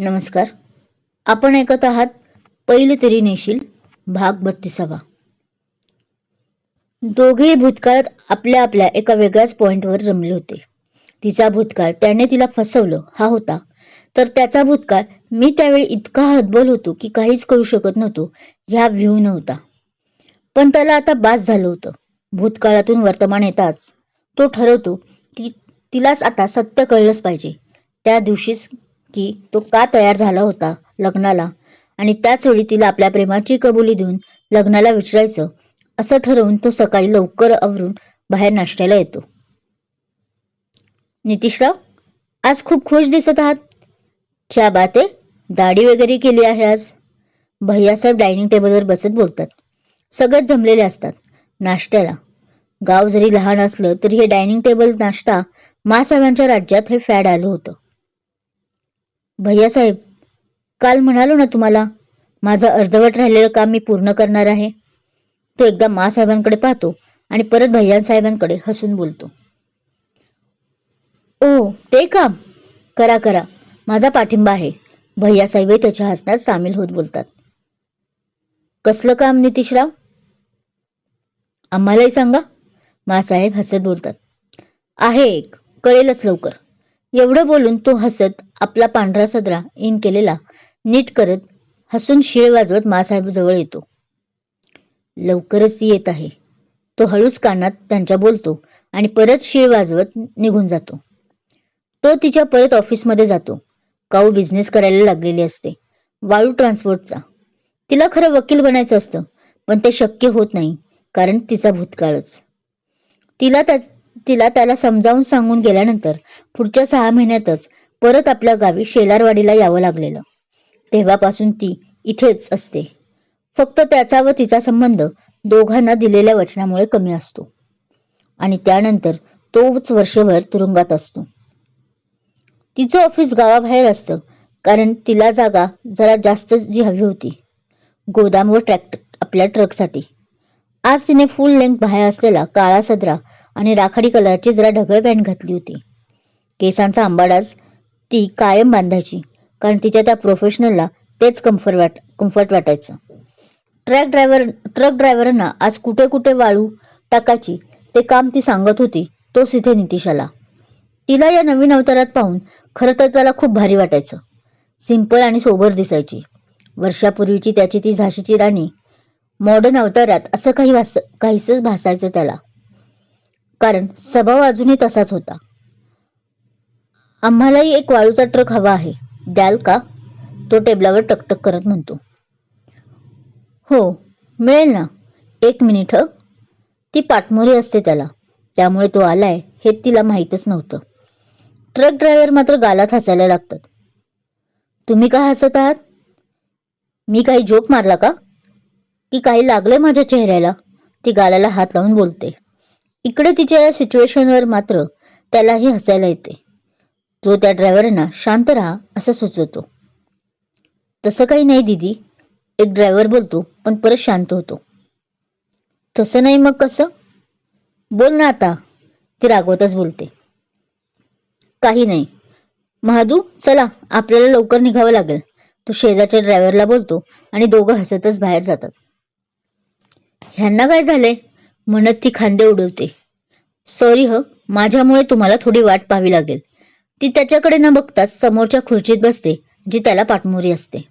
नमस्कार. आपण ऐकत आहात पहिले तरी नेशील भाग बत्तीसावा. दोघेही भूतकाळात आपल्या आपल्या एका वेगळ्याच पॉइंटवर रमले होते. तिचा भूतकाळ त्याने तिला फसवलं हा होता. तर त्याचा भूतकाळ मी त्यावेळी इतका हतबल होतो की काहीच करू शकत नव्हतो ह्या व्ह्यू नव्हता. पण त्याला आता बास झालं होतं. भूतकाळातून वर्तमान येताच तो ठरवतो की तिलाच आता सत्य कळलंच पाहिजे. त्या दिवशीच की तो का तयार झाला होता लग्नाला? आणि त्याच वेळी तिला आपल्या प्रेमाची कबुली देऊन लग्नाला विचारायचं असं ठरवून तो सकाळी लवकर आवरून बाहेर नाश्त्याला येतो. नितीशराव आज खूप खुश दिसत आहात? क्या बात? आहे दाढी वगैरे केली आहे आज? भैयासाहेब डायनिंग टेबलवर बसत बोलतात. सगळेच जमलेले असतात. नाश्त्याला. गाव जरी लहान असलं तरी हे डायनिंग टेबल नाश्ता मासाहेबांच्या राज्यात हे फॅड आलं होतं. भैयासाहेब काल म्हणालो ना तुम्हाला माझं अर्धवट राहिलेलं काम मी पूर्ण करणार आहे. तो एकदा मासाहेबांकडे पाहतो आणि परत भैयासाहेबांकडे हसून बोलतो. ओ ते काम? करा करा. माझा पाठिंबा आहे. भैयासाहेबही त्याच्या हसण्यात सामील होत बोलतात. कसलं काम नितीशराव? आम्हालाही सांगा. मासाहेब हसत बोलतात. आहे एक. कळेलच लवकर. एवढं बोलून तो हसत आपला पांढरा सदरा इन केलेला नीट करत हसून शिळ वाजवत मासाहेब जवळ येतो. लवकरच येत आहे. तो हळूच कानात त्यांच्या बोलतो आणि परत शिळ वाजवत निघून जातो. तो तिच्या परत ऑफिसमध्ये जातो. काऊ बिझनेस करायला लागलेली असते. वाळू ट्रान्सपोर्टचा तिला खरं वकील बनायचं असतं पण ते शक्य होत नाही कारण तिचा भूतकाळच. तिला त्या तिला त्याला समजावून सांगून गेल्यानंतर पुढच्या सहा महिन्यातच परत आपल्या गावी शेलारवाडीला यावं लागलेलं. तेव्हापासून ती इथेच असते. फक्त त्याचा व तिचा संबंध दोघांना दिलेल्या वचनामुळे कमी असतो. आणि त्यानंतर तोच वर्षभर तुरुंगात असतो. तिचं ऑफिस गावाबाहेर असतं कारण तिला जागा जरा जास्त जी हवी होती. गोदाम व ट्रॅक्टर आपल्या ट्रकसाठी. आज तिने फुल लेंथ बाहेर असलेला काळा सदरा आणि राखाडी कलरची जरा ढगळ पॅन्ट घातली होती. केसांचा आंबाडाच ती कायम बांधायची कारण तिच्या त्या प्रोफेशनलला तेच कम्फर्ट वाट कम्फर्ट वाटायचं. ट्रक ड्रायव्हर ट्रक ड्रायव्हरांना आज कुठे कुठे वाळू टाकायची ते काम ती सांगत होती तोच इथे नितीशाला. तिला या नवीन अवतारात पाहून खरं तर त्याला खूप भारी वाटायचं. सिंपल आणि सोबर दिसायची. वर्षापूर्वीची त्याची ती झाशीची राणी मॉडर्न अवतारात असं काही भास काहीसच भासायचं त्याला. कारण स्वभाव अजूनही तसाच होता. आम्हालाही एक वाळूचा ट्रक हवा आहे. द्याल का? तो टेबलावर टकटक करत म्हणतो. हो मिळेल ना? एक मिनिट ती पाठमोरी असते त्याला. त्यामुळे तो आलाय हे तिला माहीतच नव्हतं. ट्रक ड्रायव्हर मात्र गालात हसायला लागतात. तुम्ही का हसत आहात? मी काही जोक मारला का? की काही लागलंय माझ्या चेहऱ्याला? ती गालाला हात लावून बोलते. इकडे तिच्या या सिच्युएशनवर मात्र त्यालाही हसायला येते. तो त्या ड्रायव्हरना शांत राहा असं सुचवतो. तसं काही नाही दीदी. एक ड्रायव्हर बोलतो पण परत शांत होतो. तसं नाही मग कसं? बोल ना आता. ती रागवतच बोलते. काही नाही. महादू चला आपल्याला लवकर निघावं लागेल. तो शेजारच्या ड्रायव्हरला बोलतो आणि दोघं हसतच बाहेर जातात. ह्यांना काय झालंय? म्हणत ती खांदे उडवते. सॉरी ह माझ्यामुळे तुम्हाला थोडी वाट पाहावी लागेल. ती त्याच्याकडे न बघताच समोरच्या खुर्चीत बसते जी त्याला पाठमोरी असते.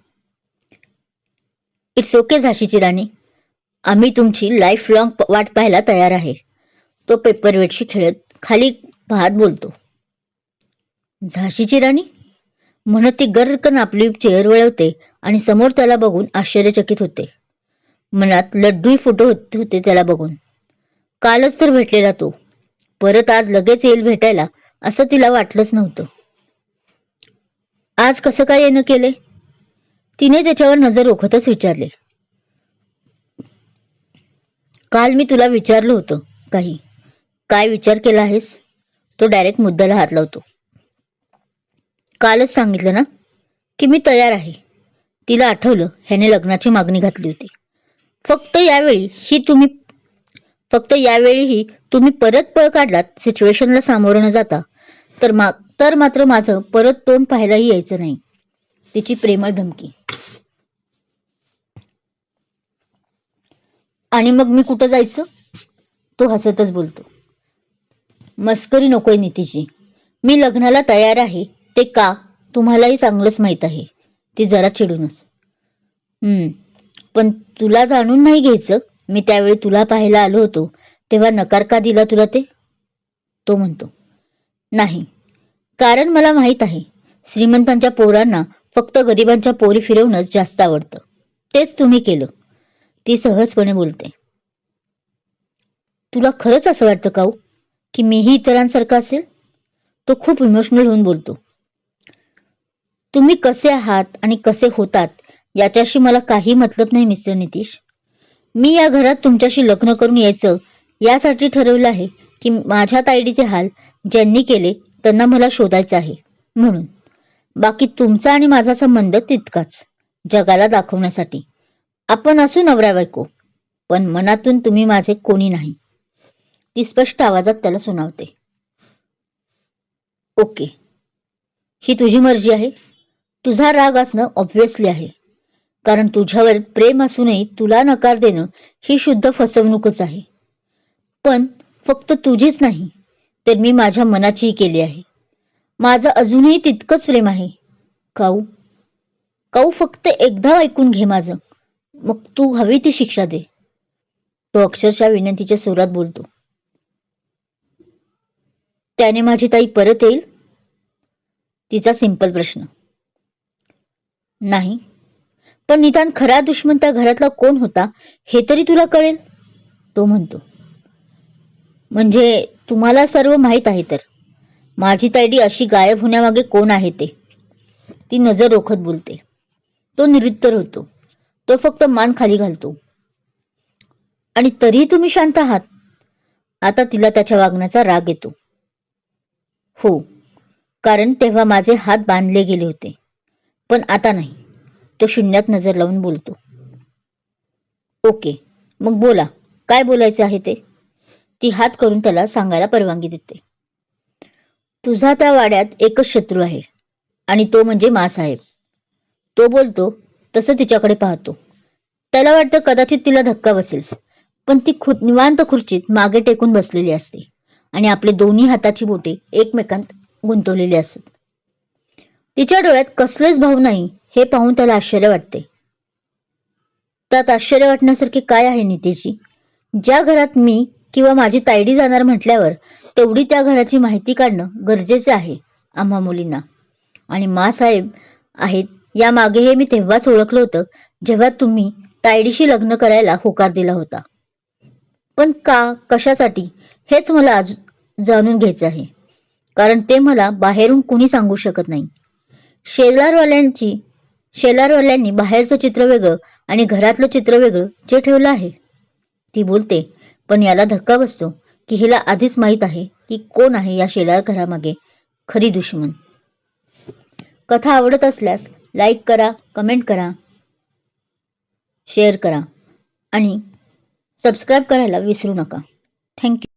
इट्स ओके झाशीची राणी. आम्ही तुमची लाईफ लॉंग वाट पाहायला तयार आहे. तो पेपरवेटशी खेळत खाली पाहत बोलतो. झाशीची राणी? म्हणत ती गर्रकन आपली चेअर वळवते आणि समोर त्याला बघून आश्चर्यचकित होते. मनात लड्डूही फुटो होत होते त्याला बघून. कालच तर भेटलेला तो. परत आज लगेच येईल भेटायला असं तिला वाटलंच नव्हतं. आज कसं काय येणं केले? तिने त्याच्यावर नजर रोखतच विचारले. काल मी तुला विचारलं होतं काही. काय विचार केला आहेस? तो डायरेक्ट मुद्द्याला हात लावतो. कालच सांगितलं ना? की मी तयार आहे. तिला आठवलं ह्याने लग्नाची मागणी घातली होती. फक्त यावेळी ही तुम्ही फक्त यावेळीही तुम्ही परत पळ काढलात सिच्युएशनला सामोरं न जाता. तर मा तर मात्र माझं परत तोंड पाहायलाही यायचं नाही. तिची प्रेमळ धमकी. आणि मग मी कुठं जायचं? तो हसतच बोलतो. मस्करी नकोय नितीजी. मी लग्नाला तयार आहे. ते का? तुम्हालाही चांगलंच माहीत आहे. ती जरा चिडूनच. हम्म. पण तुला जाणून नाही घ्यायचं मी त्यावेळी तुला पाहायला आलो होतो. तेव्हा नकार का दिला तुला ते? तो म्हणतो नाही. कारण मला माहीत आहे श्रीमंतांच्या पोरांना फक्त गरिबांच्या पोरी फिरवणंच जास्त आवडतं. तेच तुम्ही केलं. ती सहजपणे बोलते तुला खरंच असं वाटतं काऊ की मीही इतरांसारखं असेल? तो खूप इमोशनल होऊन बोलतो तुम्ही कसे आहात आणि कसे होतात याच्याशी मला काही मतलब नाही मिस्टर नितीश. मी या घरात तुमच्याशी लग्न करून यायचं यासाठी ठरवलं आहे की माझ्या तायडीचे हाल ज्यांनी केले त्यांना मला शोधायचं आहे म्हणून. बाकी तुमचा आणि माझा संबंध तितकाच जगाला दाखवण्यासाठी. आपण असू नवरा बायको पण मनातून तुम्ही माझे कोणी नाही. ती स्पष्ट आवाजात त्याला सुनावते. ओके. ही तुझी मर्जी आहे. तुझा राग असणं ऑब्व्हियसली आहे. कारण तुझ्यावर प्रेम असूनही तुला नकार देणं ही शुद्ध फसवणूकच आहे. पण फक्त तुझीच नाही तर मी माझ्या मनाचीही केली आहे. माझं अजूनही तितकंच प्रेम आहे. काऊ? काऊ फक्त एकदा ऐकून घे माझं. मग तू हवी ती शिक्षा दे. तो अक्षरशः विनंतीच्या सुरात बोलतो. त्याने माझी ताई परत येईल? तिचा सिंपल प्रश्न. नाही. पण निदान खरा दुश्मन त्या घरातला कोण होता हे तरी तुला कळेल? तो म्हणतो. म्हणजे तुम्हाला सर्व माहीत आहे तर. माझी तायडी अशी गायब होण्यामागे कोण आहे ते? ती नजर रोखत बोलते. तो निरुत्तर होतो. तो फक्त मान खाली घालतो. आणि तरीही तुम्ही शांत आहात? आता तिला त्याच्या वागण्याचा राग येतो. हो कारण तेव्हा माझे हात बांधले गेले होते. पण आता नाही. तो शून्यात नजर लावून बोलतो. ओके मग बोला काय बोलायचे आहे ते? ती हात करून त्याला सांगायला परवानगी देते. तुझा त्या वाड्यात एकच शत्रू आहे आणि तो म्हणजे मासाहेब. तो बोलतो तसं तिच्याकडे पाहतो. त्याला वाटतं कदाचित तिला धक्का बसेल पण ती खु निवांत खुर्चीत मागे टेकून बसलेली असते आणि आपले दोन्ही हाताची बोटे एकमेकांत गुंतवलेली असत तिच्या डोळ्यात कसलेच भाव नाही हे पाहून त्याला आश्चर्य वाटते. त्यात आश्चर्य वाटण्यासारखे काय आहे नितीशी ज्या घरात मी किंवा माझी तायडी जाणार म्हटल्यावर तेवढी त्या घराची माहिती काढणं गरजेचे आहे आम्हा मुलींना. आणि मासाहेब आहेत या मागे हे मी तेव्हाच ओळखलं होतं जेव्हा तुम्ही तायडीशी लग्न करायला होकार दिला होता. पण का कशासाठी? हेच मला आज जाणून घ्यायचं आहे. कारण ते मला बाहेरून कुणी सांगू शकत नाही. शेजारवाल्यांची शेलारवाल्यांनी बाहेरचं चित्र वेगळं आणि घरातलं चित्र वेगळं जे ठेवलं आहे. ती बोलते पण याला धक्का बसतो की हिला आधीच माहीत आहे की कोण आहे या शेलार घरामागे खरी दुश्मन. कथा आवडत असल्यास लाईक करा कमेंट करा शेअर करा आणि सबस्क्राईब करायला विसरू नका. थँक्यू